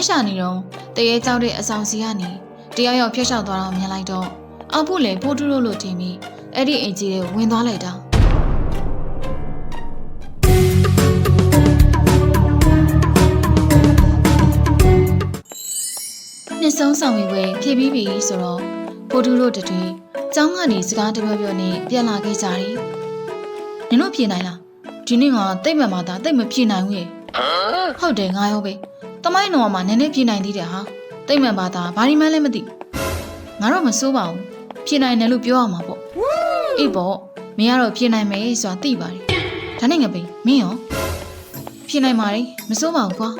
လိုက်ရှာနေတော့တရေကြောက်တဲ့အဆောင်စီကနေတယောက်ယောက်ဖျက်လျှောက်သွားတာမြင်လိုက်တော့အောင်ဖို့လေဖိုးတူလို့လို့ထင်ပြီးအဲ့ဒီအိမ်ကြီးတွေဝင်သွားလိုက်တာနှစ်ဆုံးဆောင်ဝေဝဲဖြည့်ပြီးပြီဆိုတော့ဖိုးတူလို့တတွေကျောင်းကနေစကားတပြောပြောနဲ့ပြန်လာခဲ့ကြတယ်နင်တို့ဖြေနိုင်လားဒီနေ့ကတိတ်မှန်မှသာတိတ်မဖြေနိုင်ဘူးရေဟုတ်တယ်ငါရောပဲ တမိုင်းတော်မှာနည်းနည်းဖြေနိုင်သေးတယ်ဟာတိတ်မှန်ပါသာဘာဒီမှန်းလည်းမသိငါတော့မစိုးပါဘူးဖြေနိုင်တယ်လို့ပြောရမှာပေါ့အေးပေါ့မင်းကတော့ဖြေနိုင်မယ်ဆိုတာသိပါတယ်ဒါနဲ့ငါပိမင်းရောဖြေနိုင်ပါတယ်မစိုးပါဘူးကွာ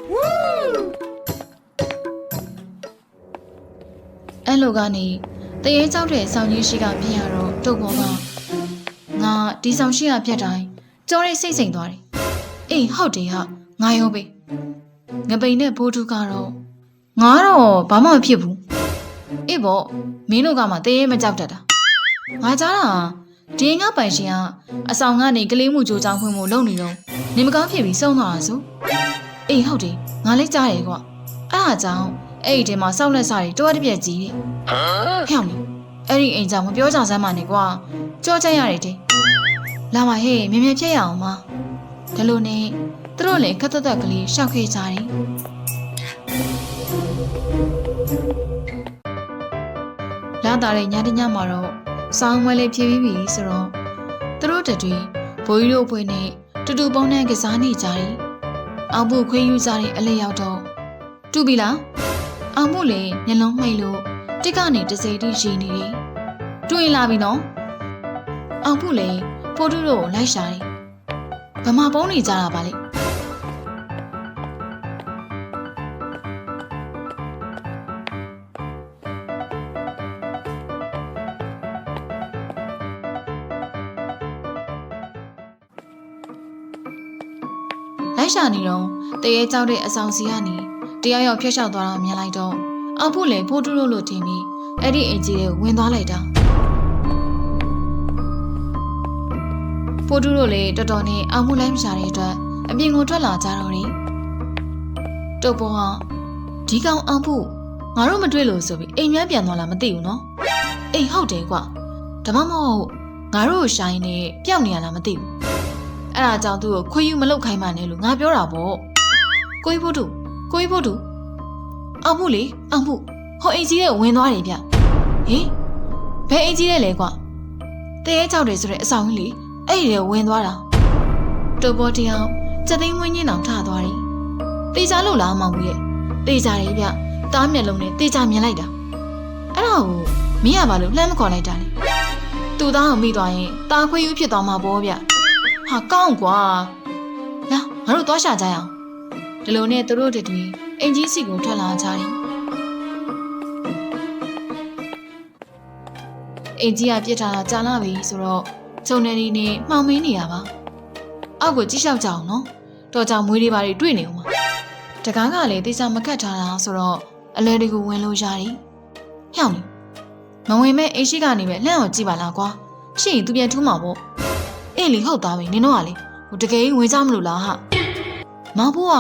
အဲ့လိုကနေတရေကြောက်တဲ့ဆောင်းကြီးရှိကပြင်ရတော့တုတ်ပေါ်ကငါဒီဆောင်ရှိကပြတ်တိုင်းကြောရဲစိတ်စိမ်သွားတယ်အေးဟုတ်တယ်ဟာငါရောပဲ ငပိန်နဲ့ဘိုးထုကတော့ငါတော့ဘာမှမဖြစ်ဘူးအေးပေါ့မင်းတို့ကမှတရေမကြောက်တတ်တာငါကြားတာဒီငါပိုင်ရှင်ကအဆောင်ကနေကလေးမှုကြိုးချောင်းဖွင့်မှုလုပ်နေတော့နေမကောင်းဖြစ်ပြီးဆုံးသွားတာဆိုအေးဟုတ်တယ်ငါလည်းကြားတယ်ကွအဲ့ဒါကြောင့်အဲ့ဒီထဲမှာစောက်လက်စားတွေတွားတစ်ပြက်ကြီးတယ်ဟဲ့အောင်လေအဲ့ဒီအိမ်ကြောင့်မပြောကြစမ်းပါနဲ့ကွာကြောချက်ရတယ်တဲ့လာပါဟဲ့မြင်မြင်ဖြစ်ရအောင်မ ဒါလို့နဲ့သူတို့လည်းခက်သက်သက်ကလေးရှောက်ခဲ့ကြတယ်လာတာတဲ့ညတညမှာတော့စောင်းမွဲလေးဖြည်းပြီးပြီဆိုတော့သူတို့တတွေဘိုးကြီးတို့အဖွဲနဲ့တူတူပုံနဲ့ကစားနေကြတယ်အောင်ဖို့ခွေးယူကြတဲ့အလေးရောက်တော့တူပြီလားအောင်ဖို့လေမျက်လုံးမှိတ်လို့တစ်ကနေတစ်စိတိရှိနေတယ်။တွေ့လာပြီနော်။အောင်ဖို့လေဖိုးတူတို့ကိုလိုက်ရှာတယ်။ ဗမာပုံးနေကြတာပါလေ။လိုက်ရှာနေတော့တရေကြောက်တဲ့အဆောင်စီကနေတယောက်ယောက်ဖျက်လျှောက်သွားတာမြင်လိုက်တော့အောက်ဖို့လေဖိုးတူလို့လို့ထင်ပြီးအဲ့ဒီအင်ကြီးတွေဝင်သွားလိုက်တာ ဖိုးတူလို့လေတော်တော်နဲ့အောင်မှုလိုက်မရှာတဲ့အတွက်အပြင်ကိုထွက်လာကြတော့တယ်တုတ်ပေါ်ကဒီကောင်အောင်ဖို့ငါတို့မတွေ့လို့ဆိုပြီးအိမ်မြန်းပြန်သွားလားမသိဘူးနော်အေးဟုတ်တယ်ကွဒါမှမဟုတ်ငါတို့ရှိုင်းနေပျောက်နေရလားမသိဘူးအဲ့ဒါကြောင့်သူ့ကိုခွေးယူမလုတ်ခိုင်းမှနဲ့လို့ငါပြောတာပေါ့ကိုကြီးဖို့တူကိုကြီးဖို့တူအောင်ဖို့လေအောင်ဖို့ဟိုအိမ်ကြီးရဲ့ဝင်သွားတယ်ဗျဟင်ဘယ်အိမ်ကြီးရဲ့လဲကွတဲရဲကြောက်တယ်ဆိုတဲ့အဆောင်ကြီးလေ အဲ့ဒီထဲဝင်သွားတာတူပေါ်တယောက်စက်သိန်းဝင်းကြီးအောင်ထသွားတယ်တေချာလို့လားမောင်ကြီးရဲ့တေချာတယ်ဗျတားမျက်လုံးနဲ့တေချာမြင်လိုက်တာအဲ့ဒါကိုမင်းရပါလို့လှမ်းမခေါ်လိုက်တာလေသူ့သားကိုမိသွားရင်ตาခွေးယူဖြစ်သွားမှာပေါ့ဗျဟာကောင်းကွာလာငါတို့သွားရှာကြရအောင်ဒီလိုနဲ့သူတို့တွေတွေအင်ကြီးစီကိုထွက်လာကြတယ်အင်ကြီးကပြစ်ထားတာကြာလာပြီဆိုတော့ ဂျုံနယ်ဒီနဲ့မှောင်မင်းနေရပါအောက်ကိုကြည့်လျှောက်ကြအောင်နော်တော်ကြောင်မွေးတွေပါတွေတွေ့နေဦးမှာတကားကလည်းတေချာမကတ်ထားတာဆိုတော့အလဲတွေကိုဝင်လို့ရတယ်ဟျောင်းနေမဝင်မဲ့အိရှိကနေပဲလှမ်းအောင်ကြည့်ပါလားကွာရှိရင်သူပြန်ထူးမှာပေါ့အေးလေဟုတ်သားပဲနင်တို့ကလေဟိုတကယ်ကြီးဝင်ကြမလို့လားဟာမောင်ဖို့က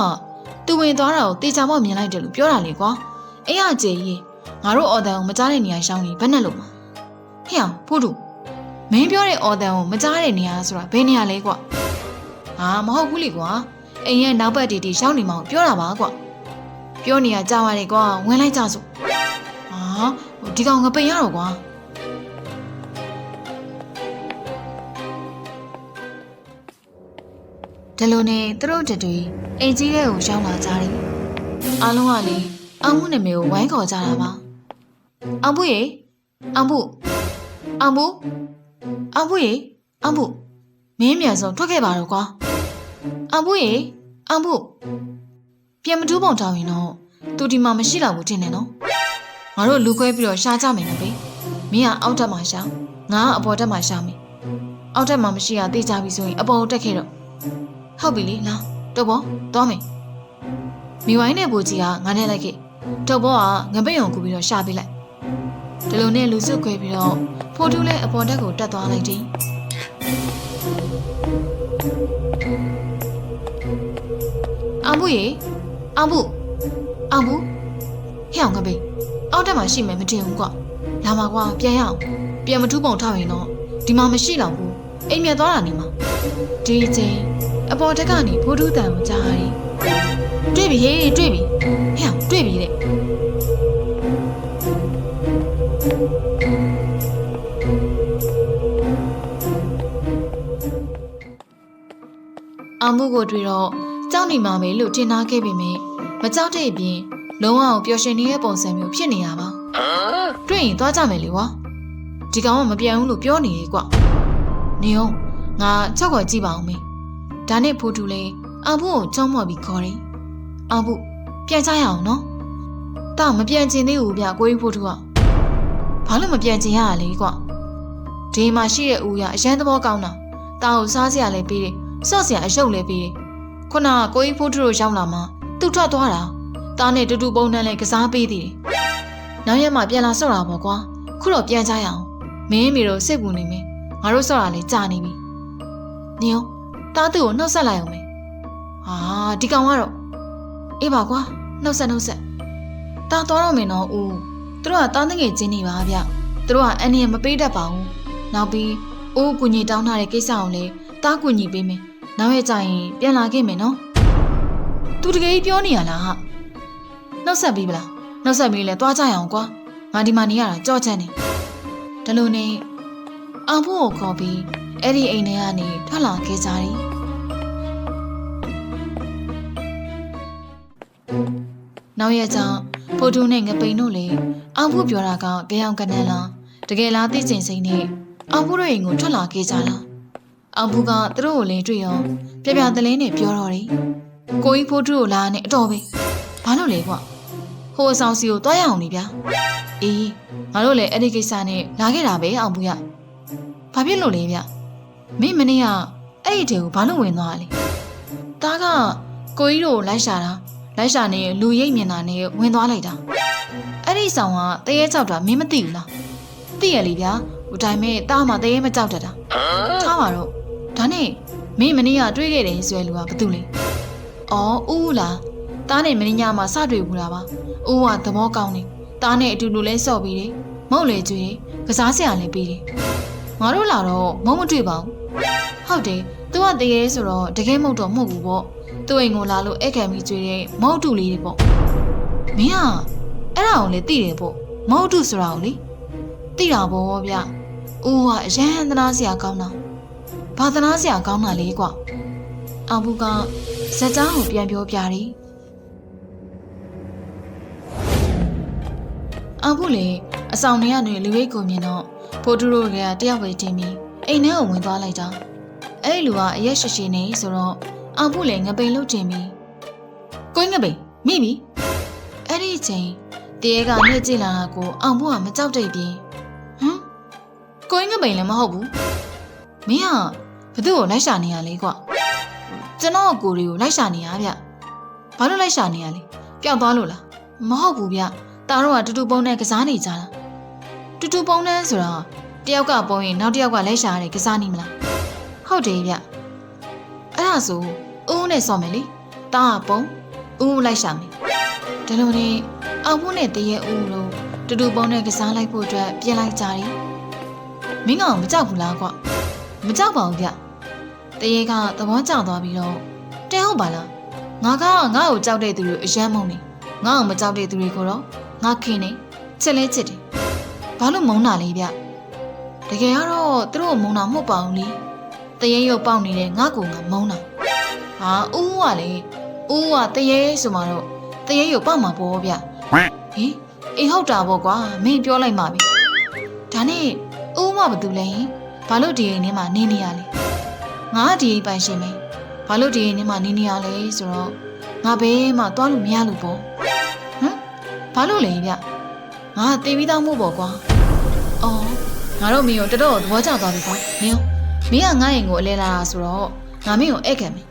သူဝင်သွားတာကိုတေချာမော့မြင်လိုက်တယ်လို့ပြောတာလေကွာအဲ့ရကျေကြီးငါတို့အော်တန်ကိုမကြားတဲ့နေရာရှောင်းနေဘယ်နဲ့လို့မှာဟဲ့အောင်ဖို့တူ မင်းပြောတဲ့အော်တန်ကိုမကြားတဲ့နေရာဆိုတာဘယ်နေရာလဲကွာဟာမဟုတ်ဘူးလေကွာအိမ်ရဲ့နောက်ဘက်တီတီရှောင်းနေမှာကိုပြောတာပါကွာပြောနေရကြာပါတယ်ကွာဝင်လိုက်ကြစို့ဟာဟိုဒီကောင်ငပိန်ရတော့ကွာဒီလိုနဲ့သူတို့တတွေအိမ်ကြီးတဲ့ကိုရောက်လာကြတယ်။အားလုံးကလေအောင်မှုနာမည်ကိုဝိုင်းခေါ်ကြတာပါ။အောင်မှုရေအောင်မှုအောင်မှု အောင်မှုရေအောင်မှုမင်းမြန်ဆုံးထွက်ခဲ့ပါတော့ကွာ။အောင်မှုရေအောင်မှုပြန်မတူးပုံတောင်းရင်တော့သူဒီမှာမရှိတော့ဘူးထင်တယ်နော်။ငါတို့လူခွဲပြီးတော့ရှားကြမယ်နော်ဘေး။မင်းကအောက်တက်မှာရှာငါကအပေါ်တက်မှာရှာမယ်။အောက်တက်မှာမရှိရသေးကြပြီဆိုရင်အပေါ်တက်ခဲ့တော့ဟုတ်ပြီလေလာတော့ဘောသွားမယ်မိဝိုင်းနဲ့ဘူကြီးကငါနဲ့လိုက်ခဲ့တော့ဘောကငပိတ်ုံကူပြီးတော့ရှာပေးလိုက် ဒီလိုနဲ့လူစုခွဲပြီးတော့ဖိုးတူးလည်းအပေါ်တက်ကိုတက်သွားလိုက်တယ်အမ်ဘူးရေအမ်ဘူးအောင်ဘူးဟဲ့အောင်ငပိအောက်တက်မှာရှိမယ်မတင်ဘူးကွာလာမှာကွာပြန်ရအောင်ပြန်မထူးပုံထောက်ရင်တော့ဒီမှာမရှိတော့ဘူးအိမ်မြတ်သွားတာနေမှာဒီအချိန်အပေါ်တက်ကနေဖိုးထူးတန်ကိုကြားရတယ်တွေ့ပြီဟေးတွေ့ပြီ အောင်မှုကိုတွေ့တော့ကြောက်နေမှာပဲလို့ထင်ထားခဲ့ပေမဲ့မကြောက်တဲ့အပြင်လုံးဝပျော်ရွှင်နေတဲ့ပုံစံမျိုးဖြစ်နေတာပါတွေ့ရင်သွားကြမယ်လေဝါဒီကောင်ကမပြန်ဘူးလို့ပြောနေလေကွနေအောင်ငါချောက်ခေါ်ကြည့်ပါအောင်မေဒါနဲ့ဖိုးတူလေးအောင်မှုကိုကြောက်မော့ပြီးခေါ်တယ်အောင်မှုပြန်ကြရအောင်နော်တာမပြန်ချင်သေးဘူးဗျကိုကြီးဖိုးတူကဘာလို့မပြန်ချင်ရလဲကွဒီမှာရှိတဲ့ဦးရအရန်သဘောကောင်းတာတာကိုစားစရာလည်းပေးတယ် ဆော့စရာအယုတ်လဲပြီးတယ်ခုနကကိုကြီးဖိုးထူတို့ရောက်လာမှသူ့ထွက်သွားတာတားနဲ့တူတူပုံနှံလဲကစားပေးသေးတယ်နောက်ရက်မှပြန်လာဆော့တာပေါ့ကွာခုတော့ပြန်ကြရအောင်မင်းမီတို့စိတ်ပူနေမင်းငါတို့ဆော့တာလဲကြာနေပြီနေအောင်တားသူ့ကိုနှုတ်ဆက်လိုက်အောင်မေဟာဒီကောင်ကတော့အေးပါကွာနှုတ်ဆက်နှုတ်ဆက်တားသွားတော့မင်းတော့ဦးသူတို့ကတားတငယ်ချင်းနေပါဗျသူတို့ကအန်နီရမပေးတတ်ပါဘူးနောက်ပြီးအိုးကူညီတောင်းထားတဲ့ကိစ္စအောင်လဲတားကူညီပေးမယ် နောက်ရက်ကျရင်ပြန်လာခဲ့မယ်နော်သူတကယ်ကြီးပြောနေရလားဟာနှုတ်ဆက်ပြီးပလားနှုတ်ဆက်ပြီးလဲသွားကြရအောင်ကွာငါဒီမှာနေရတာကြောက်ချမ်းနေဒါလို့နေအောင်ဖို့ကိုခေါ်ပြီးအဲ့ဒီအိမ်ထဲကနေထွက်လာခဲ့ကြတယ်နောက်ရက်ကျဖိုတူနဲ့ငပိန်တို့လည်းအောင်ဖို့ပြောတာကကြောင်ကနန်းလားတကယ်လားသိကျင်စိမ့်နဲ့အောင်ဖို့တို့အိမ်ကိုထွက်လာခဲ့ကြတာ အောင်ဘူးကသူတို့ကိုလည်းတွေ့ရောပြပြတလင်းနဲ့ပြောတော့တယ်။ကိုကြီးဖိုးထုကိုလာနဲ့အတော်ပဲ။ဘာလို့လဲကွ။ဟိုအဆောင်စီကိုတွားရအောင်လေဗျာ။အေးငါတို့လည်းအဲ့ဒီကိစ္စနဲ့လာခဲ့တာပဲအောင်ဘူးရ။ဘာဖြစ်လို့လဲဗျ။မင်းမနေ့ကအဲ့ဒီတဲကိုဘာလို့ဝင်သွားလဲ။ဒါကကိုကြီးတို့ကိုလိုက်ရှာတာလိုက်ရှာနေလူရိပ်မြင်တာနဲ့ဝင်သွားလိုက်တာ။အဲ့ဒီဆောင်ကတရေချောက်တာမင်းမသိဘူးလား။သိရလေဗျာ။ဟိုတိုင်းမဲ့တားမှတရေမကြောက်တတ်တာ။ထားပါတော့ ဒါနဲ့မင်းမနေ့ကတွေ့ခဲ့တယ်ဆိုရလူကဘာတူလဲ။အော်ဦးဦးလား။တားနဲ့မင်းညမှာစတွေ့ဘူးလားပါ။ဦးကသဘောကောင်းတယ်။တားနဲ့အတူတူလဲစော့ပြီးတယ်။မဟုတ်လေကျွေးကစားစရာလည်းပြီးတယ်။ငါတို့လာတော့မုံမတွေ့ပါဘူး။ဟုတ်တယ်။ तू ကတကယ်ဆိုတော့တကယ်မဟုတ်တော့မဟုတ်ဘူးပေါ့။ तू အိမ်ကိုလာလို့အဲ့ခံပြီးကျွေးတဲ့မဟုတ်တူလေးတွေပေါ့။မင်းကအဲ့ဒါကိုလည်းသိတယ်ပေါ့။မဟုတ်တူဆိုတာကိုလေ။သိတာပေါ့ဗျ။ဦးကအရန်သနာစရာကောင်းတာ။ ဘာသနာစရာကောင်းတာလေကွ။အောင်ဘူးကဇက်ကြားကိုပြန်ပြောပြတယ်။အောင်ဘူးလေအဆောင်ထဲကနေလူရိတ်ကိုမြင်တော့ဖိုတူရိုကတယောက်ပဲတင်ပြီးအိမ်ထဲကိုဝင်သွားလိုက်တာ။အဲ့ဒီလူကအရက်ရှိရှိနေဆိုတော့အောင်ဘူးလေငပိန်လုတ်တင်ပြီးကိုင်းငပိန်မိပြီ။အဲ့ဒီအချိန်တရေကနှိမ့်ကြည့်လာတာကိုအောင်ဘူးကမကြောက်တဲ့ပြင်ဟမ်ကိုင်းငပိန်လည်းမဟုတ်ဘူး။မင်းက ဘသူ့ကိုလိုက်ရှာနေရလဲကွကျွန်တော်ကိုတွေကိုလိုက်ရှာနေရဗျဘာလို့လိုက်ရှာနေရလဲပျောက်သွားလို့လားမဟုတ်ဘူးဗျတားတော့ကတူတူပုံနဲ့ကစားနေကြတာတူတူပုံနဲ့ဆိုတော့တယောက်ကပုံရင်နောက်တယောက်ကလိုက်ရှာရတယ်ကစားနေမလားဟုတ်တယ်ဗျအဲ့ဒါဆိုဦးနဲ့ဆော်မယ်လေတားပုံဦးလိုက်ရှာမယ်ဒါလို့နေအောင်မှုနဲ့တရေဦးတို့တူတူပုံနဲ့ကစားလိုက်ဖို့အတွက်ပြင်လိုက်ကြတယ်မင်းကောင်မကြောက်ဘူးလားကွာ မကြောက်ပါဘူးဗျတရေကသဘောကျသွားပြီးတော့တဲဟုတ်ပါလားငါကငါ့ကိုကြောက်တဲ့သူတွေအယမ်းမုန်းနေငါ့ကိုမကြောက်တဲ့သူတွေကိုတော့ငါခင်နေချစ်လဲချစ်တယ်ဘာလို့မုန်းတာလဲဗျတကယ်ကတော့သူတို့ကိုမုန်းတာမဟုတ်ပါဘူးလေတရေရုပ်ပေါက်နေတဲ့ငါ့ကိုငါမုန်းတာဟာဦးကလေဦးကတရေဆိုမှတော့တရေရုပ်ပေါက်မှာပေါ့ဗျဟင်အေးဟုတ်တာပေါ့ကွာမင်းပြောလိုက်မှာပဲဒါနဲ့ဦးမဘာတူလဲဟင် ဘာလို့ဒီအိမ်ထဲမှာနေနေရလဲငါကဒီအိမ်ပိုင်ရှင်ပဲဘာလို့ဒီအိမ်ထဲမှာနေနေရလဲဆိုတော့ငါဘဲမှသွားလို့မရလို့ပေါ့ဟမ်ဘာလို့လဲဗျငါတေးပြီးသားမို့ပေါ့ကွာအော်ငါတို့မင်းကိုတော်တော်သဘောကျသွားပြီကွာမင်းမင်းကငါ့အိမ်ကိုအလဲလာတာဆိုတော့ငါမင်းကိုဧည့်ခံမယ်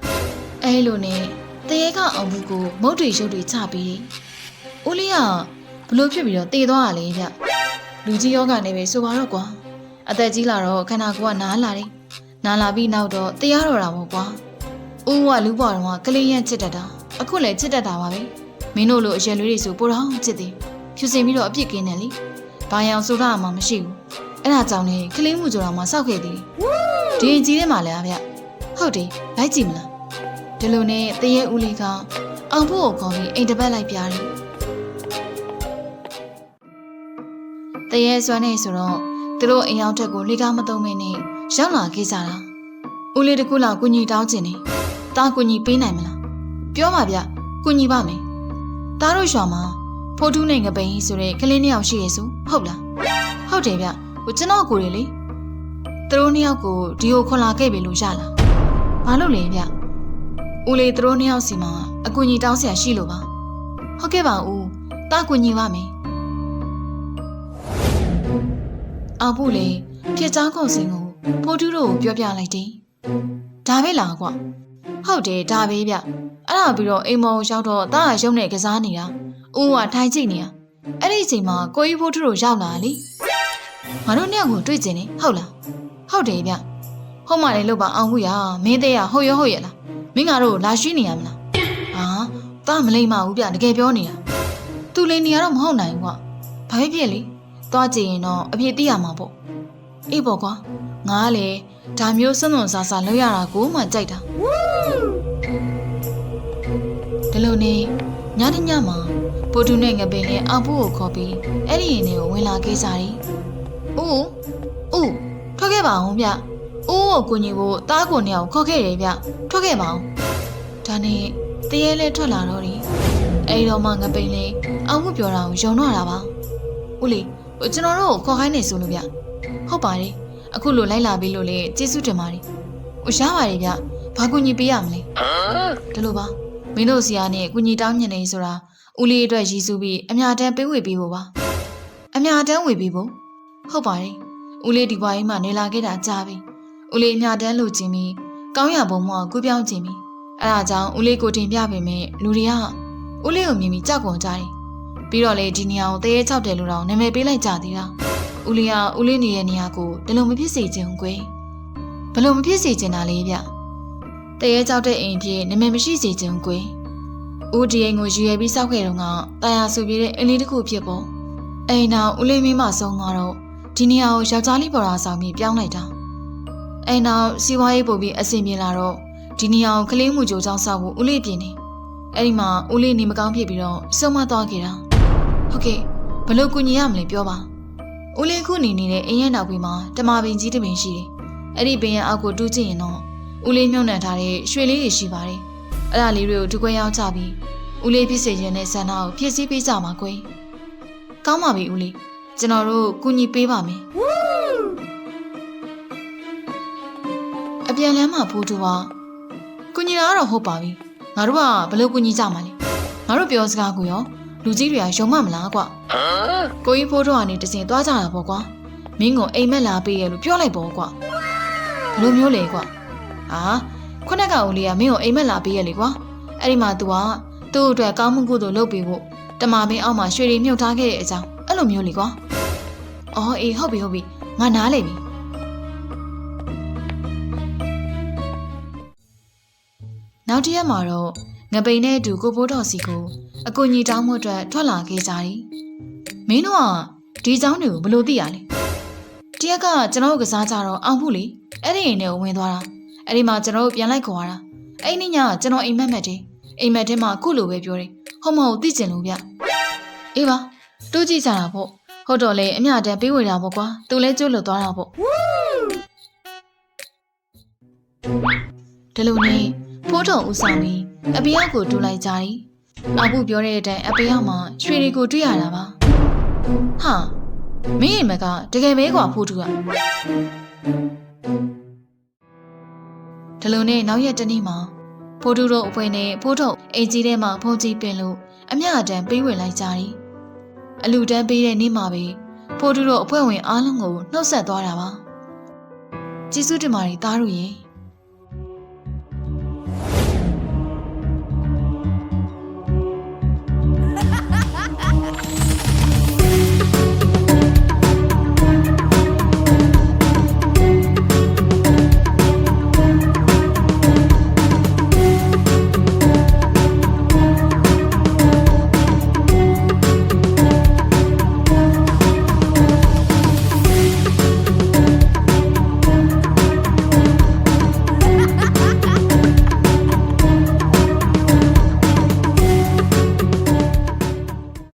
အဲလိုနဲ့တရေကအောင်ဘူးကိုမုတ်တွေရုပ်တွေချပြီးဦးလေးကဘလို့ဖြစ်ပြီးတော့တေသွားတာလေဗျလူကြီးယောဂနဲ့ပဲဆိုပါတော့ကွာ အသက်ကြီးလာတော့ခန္ဓာကိုယ်ကနားလာတယ်။နားလာပြီးနောက်တော့တရားတော်တာပေါ့ကွာ။ဦးကလူပေါ်တော့ကလေးရန့်ချစ်တတ်တာ။အခုလည်းချစ်တတ်တာပါပဲမင်းတို့လိုအရွယ်လေးတွေဆိုပိုတော့ချစ်တယ်ဖြူစင်ပြီးတော့အပြစ်ကင်းတယ်လေဘာရောင်ဆိုထားမှမရှိဘူးအဲ့ဒါကြောင့်လေကလေးမှုကြော်တော်မှစောက်ခဲ့သေးတယ်ဒီရင်ကြီးထဲမှာလည်းအဗျဟုတ်တယ်လိုက်ကြည့်မလားဒီလိုနဲ့တရေဦးလေးကအောင်ဖို့ကိုခေါ်ပြီးအိမ်တစ်ပတ်လိုက်ပြတယ်တရေစွမ်းနေဆိုတော့ သူတို့အိမ်ရောက်တက်ကိုလေကားမသုံးမင်းနဲ့ရောက်လာခဲ့ကြတာဦးလေးတကူလောက်ကုညီတောင်းချင်တယ်တားကုညီပေးနိုင်မလားပြောပါဗျကုညီပါမယ်တားတို့ရွာမှာဖိုးတူးနဲ့ငပိန်ဆိုတဲ့ကလေးနှစ်ယောက်ရှိရဆိုဟုတ်လားဟုတ်တယ်ဗျဟိုကျွန်တော်ကိုယ်လေသူတို့နှစ်ယောက်ကိုဒီကိုခွန်လာခဲ့ပြီလို့ရလားဘာလို့လဲဗျဦးလေးသူတို့နှစ်ယောက်စီမှာအကူကြီးတောင်းဆရာရှိလို့ပါဟုတ်ကဲ့ပါဦးတားကူညီပါမယ် အောင်ဖို့လေဖြစ်ချောင်းကုန်စင်ကိုဖိုးတူးတို့ကိုပြောပြလိုက်တယ်ဒါပဲလားကွဟုတ်တယ်ဒါပဲဗျအဲ့ဒါပြီးတော့အိမ်မော်ရောက်တော့တားကရုံနဲ့ကစားနေတာဦးကထိုင်ကြည့်နေတာအဲ့ဒီအချိန်မှာကိုကြီးဖိုးတူးတို့ရောက်လာလေငါတို့နှစ်ယောက်ကိုတွေ့ကျင်နေဟုတ်လားဟုတ်တယ်ဗျဟုတ်မှလည်းလို့ပါအောင်ဘူးရမင်းသေးရဟုတ်ရဟုတ်ရလားမင်းငါတို့လာရှိနေရမလားဟာတားမလိမ့်မဘူးဗျတကယ်ပြောနေတာသူလိန်နေရတော့မဟုတ်နိုင်ဘူးကွာဘာဖြစ်ဖြစ်လေ သွားကြည့်ရင်တော့အပြည့်သိရမှာပေါ့အေးပေါ့ကွာငါကလေဒါမျိုးစွန့်စွန့်စားစားလုပ်ရတာကိုမှကြိုက်တာဒီလိုနေညတညမှာပိုတူနဲ့ငပင်နဲ့အောင်ဖို့ကိုခေါ်ပြီးအဲ့ဒီရင်တွေကိုဝင်လာခဲ့ကြတယ်။ဦးဦးထွက်ခဲ့ပါအောင်ဗျ။ဦးကိုကိုညီကိုတားကိုနေအောင်ခေါ်ခဲ့တယ်ဗျ။ထွက်ခဲ့ပါအောင်။ဒါနဲ့တရေလဲထွက်လာတော့တယ်။အဲ့တော့မှငပိန်လေးအောင်ဖို့ပြောတာကိုယုံတော့တာပါ။ဦးလေးဟို ကျွန်တော်တို့ကိုခေါ်ခိုင်းနေဆိုလို့ဗျ။ဟုတ်ပါတယ်။အခုလိုလိုက်လာပြီလို့လေကျေးဇူးတင်ပါတယ်။ဟိုရပါတယ်ဗျ။ဘာကူညီပေးရမလဲ။ဒီလိုပါ။မင်းတို့စီကနေကူညီတောင်းညင်နေဆိုတာဦးလေးအတွက်ရည်စူးပြီးအမြတမ်းပေးဝေပေးဖို့ပါ။အမြတမ်းဝေပေးဖို့ဟုတ်ပါတယ်။ဦးလေးဒီဘွားကြီးမှနေလာခဲ့တာကြာပြီ။ဦးလေးအမြတမ်းလိုချင်ပြီးကောင်းရပုံမှကူပြောင်းချင်ပြီးအဲဒါကြောင့်ဦးလေးကိုတင်ပြပေမဲ့လူတွေကဦးလေးကိုမြင်ပြီးကြောက်ကုန်ကြတယ်။ ပြီးတော့လေဒီနေရာကိုတရေချောက်တယ်လို့တော့နာမည်ပေးလိုက်ကြသေးတာ။ဦးလေးကဦးလေးနေတဲ့နေရာကိုဒီလိုမဖြစ်စေချင်ဘူးကွယ်။ဘယ်လိုမဖြစ်စေချင်တာလဲဗျ။တရေချောက်တဲ့အိမ်ဖြစ်နာမည်မရှိစေချင်ဘူးကွယ်။ဦးဒီအိမ်ကိုယူရပြီးစောက်ခဲ့တော့ကတာယာဆူပြည့်တဲ့အင်းလေးတစ်ခုဖြစ်ပေါ့။အိမ်နောက်ဦးလေးမင်းမဆုံးသွားတော့ဒီနေရာကိုယောက်ျားလေးပေါ်တာဆောင်ပြီးပြောင်းလိုက်တာ။အိမ်နောက်စီးပွားရေးပို့ပြီးအဆင်ပြေလာတော့ဒီနေရာကိုကလေးမှုကြိုးချောင်းဆောက်ဖို့ဦးလေးပြင်နေ။အဲ့ဒီမှာဦးလေးနေမကောင်းဖြစ်ပြီးတော့ဆုံးမသွားခဲ့တာ။ ဟုတ်ကဲ့ဘလို့ကူညီရမလဲပြောပါ။ဦးလေးခုနေနေတဲ့အိမ်ရဲ့နောက်ပြီးမှာတမာပင်ကြီးတစ်ပင်ရှိတယ်။အဲ့ဒီပင်ရဲ့အောက်ကိုတူးကြည့်ရင်တော့ဦးလေးမြုံနှံထားတဲ့ရွှေလေးတွေရှိပါတယ်။အဲ့ဒါလေးတွေကိုဒုကွဲရောက်ချပြီးဦးလေးဖြစ်စေခြင်းနဲ့ဆန္ဒကိုဖြည့်ဆည်းပေးကြမှာကွယ်။ကောင်းပါပြီဦးလေး။ကျွန်တော်တို့ကူညီပေးပါမယ်။အပြန်လမ်းမှာဖိုးတူကကူညီတာကတော့ဟုတ်ပါပြီ။ငါတို့ကဘယ်လိုကူညီကြမှာလဲ။ငါတို့ပြောစကားကိုရော လူကြီးတွေကယုံမမလားကွ။ကိုကြီးဖိုးတူကနေတစင်သွားကြတာပေါ့ကွာ။မင်းကိုအိမ်မက်လာပေးရလို့ပြောလိုက်ပေါ့ကွ။ဘယ်လိုမျိုးလဲကွ။အာခုနကဦးလေးကမင်းကိုအိမ်မက်လာပေးရလေကွာ။အဲ့ဒီမှာ तू ကသူ့အတွက်ကောင်းမှုကုသိုလ်လုပ်ပေးဖို့တမပင်အောက်မှာရွှေတွေမြုပ်ထားခဲ့တဲ့အကြောင်းအဲ့လိုမျိုးလေကွာ။အော်အေးဟုတ်ပြီဟုတ်ပြီငါနားလေပြီ။နောက်တစ်ရက်မှာတော့ငပိန်နဲ့အတူကိုပိုးတော်စီကို အကူညီတောင်းမှုအတွက်ထွက်လာခဲ့ကြတယ်။မင်းတို့ကဒီเจ้าတွေကိုဘယ်လိုသိရလဲ။တရက်ကကျွန်တော်တို့ကစားကြတော့အောင်ဖို့လေအဲ့ဒီအိမ်ထဲကိုဝင်သွားတာ။အဲ့ဒီမှာကျွန်တော်တို့ပြန်လိုက်ခေါ်ရတာ။အဲ့ဒီညကကျွန်တော်အိမ်မက်မက်တယ်။အိမ်မက်ထဲမှာခုလိုပဲပြောတယ်။ဟုတ်မဟုတ်သိကျင်လို့ဗျ။အေးပါတူးကြည့်ကြတာပေါ့။ဟုတ်တော့လေအမြတန်ပေးဝေတာပေါ့ကွာ။သူလဲကျွတ်လွတ်သွားတာပေါ့။ဒီလိုနဲ့ဖိုးတော်ဦးဆောင်ပြီးအပေးရောက်ကိုတူလိုက်ကြတယ်။ အဘူးပြောတဲ့အတိုင်းအပေးရောက်မှာရွှေတွေကိုတွေ့ရတာပါ။ဟာမင်းအိမ်မက်ကတကယ်ပဲကွာဖိုးတူကဒီလိုနဲ့နောက်ရက်တစ်နေ့မှာဖိုးတူတို့အဖွဲနဲ့ဖိုးတော်အိမ်ကြီးထဲမှာဖုန်ကြီးပင်လို့အမြအတန်ပေးဝေလိုက်ကြတယ်။အလူတန်းပေးတဲ့နေ့မှာပဲဖိုးတူတို့အဖွဲ့ဝင်အားလုံးကိုနှုတ်ဆက်သွားတာပါ။ကျေးဇူးတင်ပါတယ်သားတို့ရေ။